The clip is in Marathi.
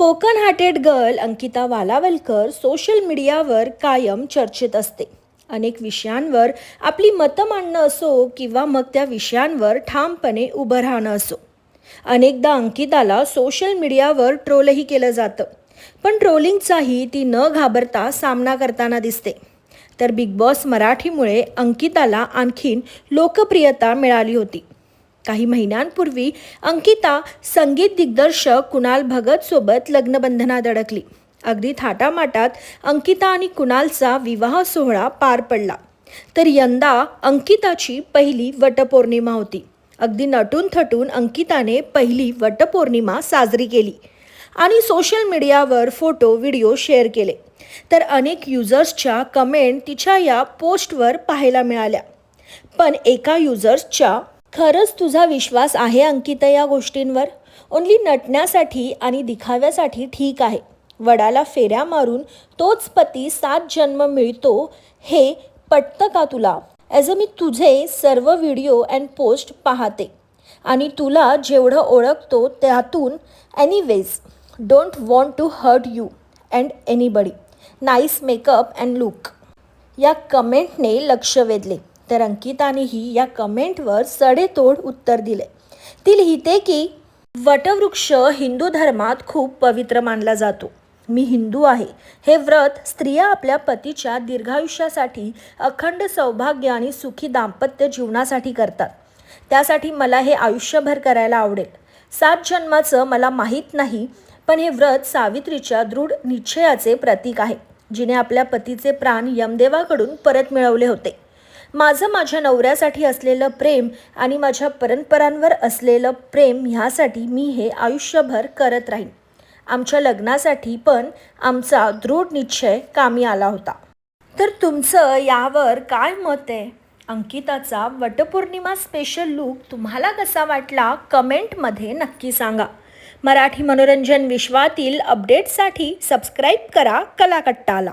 Konkan hearted girl Ankita Walawalkar social मीडियावर कायम चर्चेत असते. अनेक विषयांवर आपली मतं मांडणं असो किंवा मग त्या विषयांवर ठामपणे उभं राहणं असो. अनेकदा अंकिताला सोशल मीडियावर ट्रोलही केलं जातं. पण ट्रोलिंगचाही ती न घाबरता सामना करताना दिसते. तर बिग बॉस मराठीमुळे अंकिताला आणखीन लोकप्रियता मिळाली होती. काही महिन्यांपूर्वी अंकिता संगीत दिग्दर्शक कुणाल भगतसोबत लग्नबंधनात अडकली. अगदी थाटामाटात अंकिता आणि कुणालचा विवाह सोहळा पार पडला. तर यंदा अंकिताची पहिली वटपौर्णिमा होती. अगदी नटून थटून अंकिताने पहिली वटपौर्णिमा साजरी केली आणि सोशल मीडियावर फोटो व्हिडिओ शेअर केले. तर अनेक युजर्सच्या कमेंट तिच्या या पोस्टवर पाहायला मिळाल्या. पण एका युजर्सच्या खरंच तुझा विश्वास आहे अंकिता या गोष्टींवर? ओन्ली नटण्यासाठी आणि दिखाव्यासाठी ठीक आहे. वडाला फेऱ्या मारून तोच पती सात जन्म मिळतो हे पटतं का तुला? ॲज अ मी तुझे सर्व व्हिडिओ अँड पोस्ट पाहते. आणि तुला जेवढं ओळखतो त्यातून anyways don't want to hurt you and anybody nice makeup and look या कमेंटने लक्ष वेधले. तर अंकितानेही या कमेंटवर सडेतोड उत्तर दिले. ती लिहिते की वटवृक्ष हिंदू धर्मात खूप पवित्र मानला जातो. मी हिंदू आहे. हे व्रत स्त्रिया आपल्या पतीच्या दीर्घायुष्यासाठी अखंड सौभाग्य आणि सुखी दाम्पत्य जीवनासाठी करतात. त्यासाठी मला हे आयुष्यभर करायला आवडेल. सात जन्माचं मला माहीत नाही पण हे व्रत सावित्रीच्या दृढ निश्चयाचे प्रतीक आहे जिने आपल्या पतीचे प्राण यमदेवाकडून परत मिळवले होते. माझं माझ्या नवऱ्यासाठी असलेलं प्रेम आणि माझ्या परंपरांवर असलेलं प्रेम ह्यासाठी मी हे आयुष्यभर करत राहीन. आमच्या लग्नासाठी पण आमचा दृढ निश्चय कामी आला होता. तर तुमचं यावर काय मत आहे? अंकिताचा वटपौर्णिमा स्पेशल लूक तुम्हाला कसा वाटला? कमेंटमध्ये नक्की सांगा. मराठी मनोरंजन विश्वातील अपडेट्ससाठी सबस्क्राईब करा कलाकट्टाला.